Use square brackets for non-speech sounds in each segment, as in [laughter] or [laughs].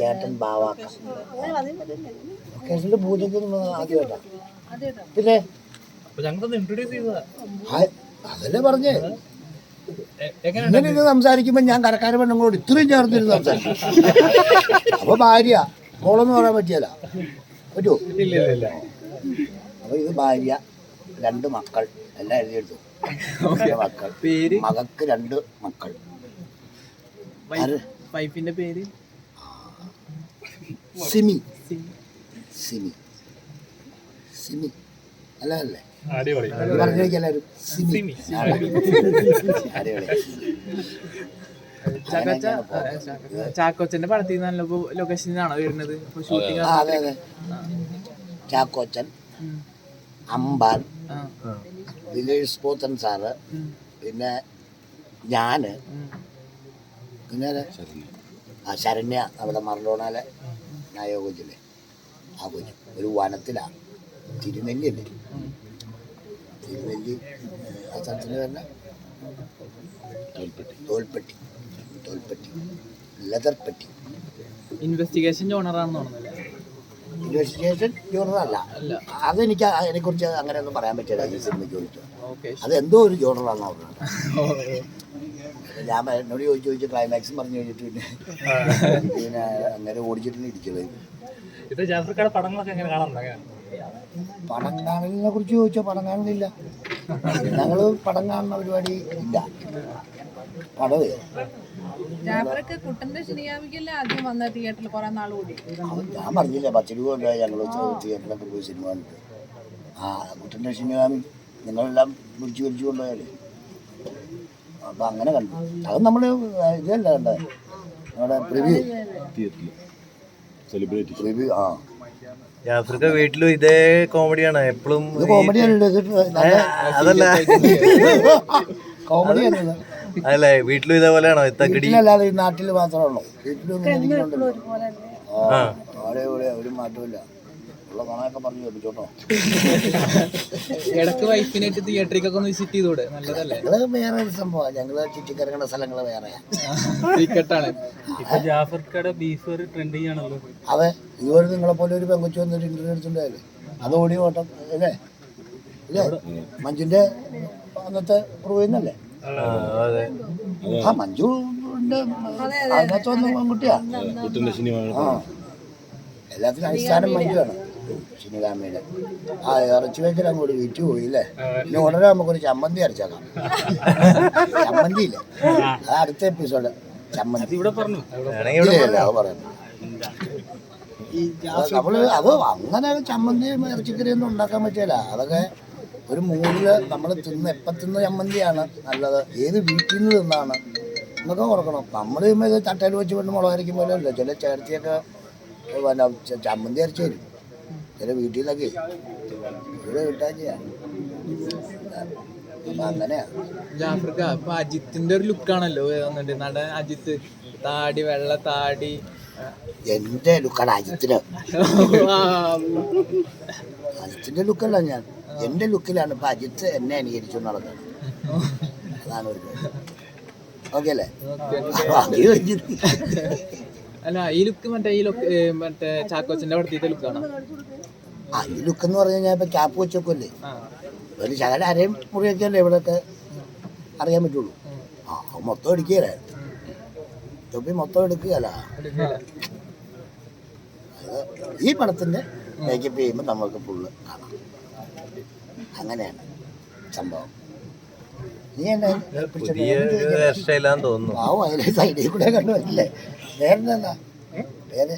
ചേട്ടൻ ബാവാക്ക ലൊക്കേഷനിൽ പൂജയ്ക്ക് ആദ്യമായിട്ടാണ്? പിന്നെ? അതല്ലേ പറഞ്ഞേ? എങ്ങനെ ഇങ്ങനെ ഇത് സംസാരിക്കുമ്പോ ഞാൻ കരക്കാര പെണ്ണുങ്ങളോട് ഇത്രയും ചേർന്നിരുന്ന് സംസാരിക്കും. അപ്പൊ ഭാര്യ മോളെന്ന് പറയാൻ പറ്റിയല്ല പറ്റുമോ ഇല്ല ഇല്ല ഇല്ല. അപ്പൊ ഇത് ഭാര്യ രണ്ട് മക്കൾ എല്ലാം എഴുതിയെടുത്തു. മക്കൾ. പേര്? മകക്ക് രണ്ട് മക്കൾ? വൈഫിന്റെ പേര്? സിമി സിമി സിമി അല്ല അല്ലേ പറഞ്ഞേക്ക് എല്ലാവരും സിമി ചാക്കോച്ചന്റെ പടത്തിൽ നല്ല ലൊക്കേഷനിലാണോ വരുന്നത്? ഇപ്പൊ ഷൂട്ടിംഗ് ആ അതെ അതെ. ചാക്കോച്ചൻ അമ്പാൻ ദിലേഷ് പോത്തൻ സാറ് പിന്നെ ഞാൻ. പിന്നെ ആ ശരണ്യ അവിടെ മറഡോണാലെ നായോ കൊച്ചില്ലേ ആ കുഞ്ഞു ഒരു വനത്തിലാണ് തിരുനെല്ലി അല്ലേ തിരുനെല്ലി ആ സ്ഥലത്തിന് തന്നെ തോൽപ്പെട്ടി. തോൽപ്പെട്ടി. ലെതർപ്പെട്ടി. ഇൻവെസ്റ്റിഗേഷൻ ജോണറാണെന്ന് തോന്നുന്നില്ല? ഇൻവെസ്റ്റിഗേഷൻ ജോണറല്ല അല്ല. അതെനിക്ക് അതിനെക്കുറിച്ച് അങ്ങനെയൊന്നും പറയാൻ പറ്റില്ല. ഈ സിനിമയ്ക്ക് അതെന്തോ ഒരു ജോണറാണെന്ന് പറഞ്ഞത്. [laughs] ഞാൻ എന്നോട് ചോദിച്ചു ചോദിച്ചു ക്ലൈമാക്സും പറഞ്ഞു കഴിഞ്ഞിട്ട് പിന്നെ പിന്നെ അങ്ങനെ ഓടിച്ചിട്ട് ഇരിക്കുന്നത് ഇത്. ജാഫ്രിക്കയുടെ പടങ്ങളൊക്കെ എങ്ങനെ കാണാറുണ്ട്? അങ്ങനെ. പടം കാണലിനെ കുറിച്ച് ചോദിച്ചാൽ പടം കാണുന്നില്ല ഞങ്ങൾ പടം കാണുന്ന പരിപാടി ഇല്ല. പടവേ ഞാൻ പറഞ്ഞില്ല. പത്ത് രൂപ ഞങ്ങൾ തിയേറ്ററിലൊക്കെ പോയി സിനിമ കണ്ടിട്ട്. ആ കുട്ടന്റെ സിനിമ നിങ്ങളെല്ലാം വിളിച്ചു വിളിച്ചു കൊണ്ടുപോയാലേ. അപ്പം അങ്ങനെ കണ്ടു. അത് നമ്മൾ ഇതല്ല കണ്ടത്. നമ്മുടെ പ്രിവ്യൂ. സെലിബ്രിറ്റി പ്രിവ്യൂ ആ. ജാഫ്രിക്ക വീട്ടിലും ഇതേ കോമഡിയാണ്. എപ്പോഴും ഇത് കോമഡിയാണ് ഇത് നല്ല അതല്ല. കോമഡിയാണ് അതല്ലേ വീട്ടിലും ഇതേപോലെയാണോ? ഇത്തക്കടി അല്ലാതെ ഈ നാട്ടിൽ മാത്രമേ ഉള്ളൂ. വീട്ടിലൊന്നും ഒരു മാറ്റമില്ല ഉള്ള കണക്കൊക്കെ പറഞ്ഞു കേൾപ്പിച്ചോട്ടോ. ഇടയ്ക്ക് വൈഫിനായിട്ട് തിയേറ്ററിലേക്കൊക്കെ ഒന്ന് വിസിറ്റ് ചെയ്തൂടെ നല്ലതല്ലേ? ഞങ്ങൾ വേറെ ഒരു സംഭവമാണ് ഞങ്ങൾ ചുറ്റിക്കറങ്ങുന്ന സ്ഥലങ്ങൾ വേറെയാ ടിക്കറ്റാണ് ഇപ്പൊ ജാഫർക്കയുടെ ബീഫ് ഒരു ട്രെൻഡിങ് ആണല്ലോ അതെ ഇതുപോലെ നിങ്ങളെ പോലെ ഒരു പെങ്കൊച്ചു വന്നൊരു ഇന്റർവ്യൂ എടുത്തിട്ടുണ്ടായില്ലേ? അത് ഓടി ഓട്ടം അല്ലേ? അല്ലേ മഞ്ജുന്റെ അന്നത്തെ പ്രൂവിന്നല്ലേ അതെ. ആ മഞ്ജു അന്നത്തെ വന്ന പെൺകുട്ടിയാ. എല്ലാത്തിനും അടിസ്ഥാനം മഞ്ജുവാണ്. ശനികാമയുടെ ആ ഇറച്ചി വെക്കൽ അങ്ങോട്ട് വിറ്റ് പോയില്ലേ ഇനി ഉടനെ നമുക്കൊരു ചമ്മന്തി അരച്ചേക്കാം. ചമ്മന്തി ഇല്ലേ അത് അടുത്ത എപ്പിസോഡ് ചമ്മന്തി. ഇവിടെ പറഞ്ഞു. പറയുന്നു നമ്മൾ അത് അങ്ങനെ ചമ്മന്തി ഇറച്ചിക്കറി ഒന്നും ഉണ്ടാക്കാൻ പറ്റില്ല. അതൊക്കെ ഒരു മൂന്നിൽ നമ്മൾ തിന്ന് എപ്പം തിന്ന ചമ്മന്തിയാണ് നല്ലത്? ഏത് വീട്ടിൽ നിന്ന് തിന്നാണ്? എന്നൊക്കെ ഓർക്കണം. നമ്മൾ ഇത് ചട്ടയിൽ വെച്ച് കൊണ്ട് മുളകരയ്ക്കും പോലെ അല്ല. ചില ചേർത്തിയൊക്കെ പിന്നെ ചമ്മന്തി അരച്ചു തരും. ചില വീട്ടിൽ നിന്നൊക്കെ ഇവിടെ കിട്ടാൻ ചെയ്യാം അപ്പം അങ്ങനെയാ അജിത്തിന്റെ ഒരു ലുക്കാണല്ലോ വന്നിട്ട്. നടൻ അജിത്ത് താടി വെള്ള താടി. എന്റെ ലുക്കാണ് അജിത്തിന് അജിത്തിന്റെ ലുക്കല്ല ഞാൻ. എന്റെ ലുക്കിലാണ് ഇപ്പൊ അജിത്ത് എന്നെ അനുകരിച്ചു നടക്കുന്നത് അതാണ് ഒരു ഓക്കെ അല്ലേ? അല്ല ഈ ലുക്ക് മറ്റേ ഈ ലുക്ക് മറ്റേ ചാക്കോച്ചന്റെ പടത്തിത്തെ ലുക്കാണ് ആ ഈ ലുക്ക് എന്ന് പറഞ്ഞു കഴിഞ്ഞാൽ ഇപ്പൊ ക്യാപ്പ് വെച്ചൊക്കെ ആ. ഒരു ശകല അരയും മുറിയൊക്കെ അല്ലേ ഇവിടെയൊക്കെ അറിയാൻ പറ്റുള്ളൂ. ആ മൊത്തം എടുക്കുകയല്ലേ? തൊപ്പി മൊത്തം എടുക്കുകയല്ല. ഈ പണത്തിന്റെ മേക്കപ്പ് ചെയ്യുമ്പോൾ നമ്മൾക്ക് ഫുള്ള് കാണാം. അങ്ങനെയാണ് സംഭവം. നീ എന്നെ തോന്നുന്നു. പാവം അതിലെ സൈഡിൽ കൂടെ കണ്ടുവരില്ലേ പേരെന്താ പേര്?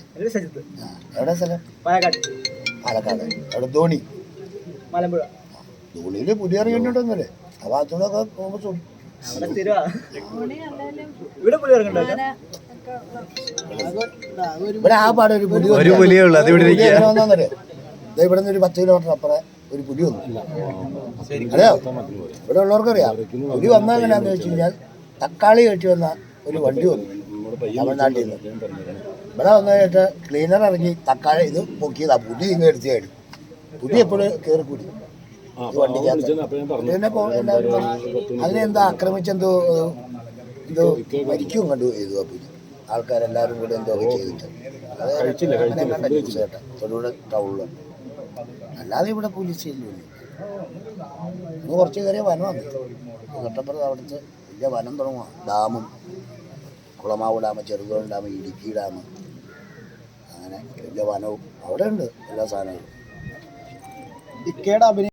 ആ എവിടെ സ്ഥലം? പാലക്കാട്. അവിടെ ധോണി. മലമ്പുഴ. ധോണിയിൽ പുതിയ അറിയണ്ടോന്നല്ലേ ആ ഭാഗത്തൂടെ ഒക്കെ പോകുമ്പോൾ സു- ഇവിടെ ആ പാടൊരു ഒരു പുലി ഒരു പുലിയേ ഉള്ളൂ അത് ഇവിടെ ഇരിക്കുക വന്നറിയോ ഇവിടെ നിന്ന് ഒരു പത്ത് കിലോമീറ്റർ അപ്പുറം. ഒരു പുലി വന്നു അറിയാം ഇവിടെ ഉള്ളവർക്കറിയാം. പുലി വന്നാൽ എങ്ങനെയാന്ന് വെച്ച് കഴിഞ്ഞാൽ തക്കാളി കയറ്റി വന്ന ഒരു വണ്ടി വന്നു തമിഴ്നാട്ടിൽ നിന്ന്. ഇവിടെ വന്നു കഴിഞ്ഞിട്ട് ക്ലീനർ ഇറങ്ങി തക്കാളി ഇത് പൊക്കിയതാ. പുലി ഇങ്ങനെ കഴിഞ്ഞു പുലി എപ്പോഴും കയറി കൂടി ഈ വണ്ടിക്കകത്ത് പിന്നെ പോ- എല്ലാവരും പറഞ്ഞു, അതിനെ എന്താ ആക്രമിച്ചെന്തോ എന്തോ മരിക്കും കണ്ടു ചെയ്തു ആ പുലി. ആൾക്കാരെല്ലാവരും കൂടെ എന്തോ ചെയ്തിട്ട്. അതെ കണ്ടു ചേട്ടാ കേട്ടോ. തൊടുപുഴ ടൗണിൽ അല്ലാതെ ഇവിടെ പോലീസ് സ്റ്റേഷനിലൊന്നും ഇന്ന് കുറച്ച് കയറിയ വനമാണ്. തൊട്ടപ്പുറത്ത് അവിടുത്തെ വലിയ വനം തുടങ്ങുക ഡാമും Kulamavu dam Cheruthoni dam Idukki dam. അങ്ങനെ വലിയ വനവും അവിടെ ഉണ്ട് എല്ലാ സാധനങ്ങളും. ഇക്കയുടെ അഭിനയം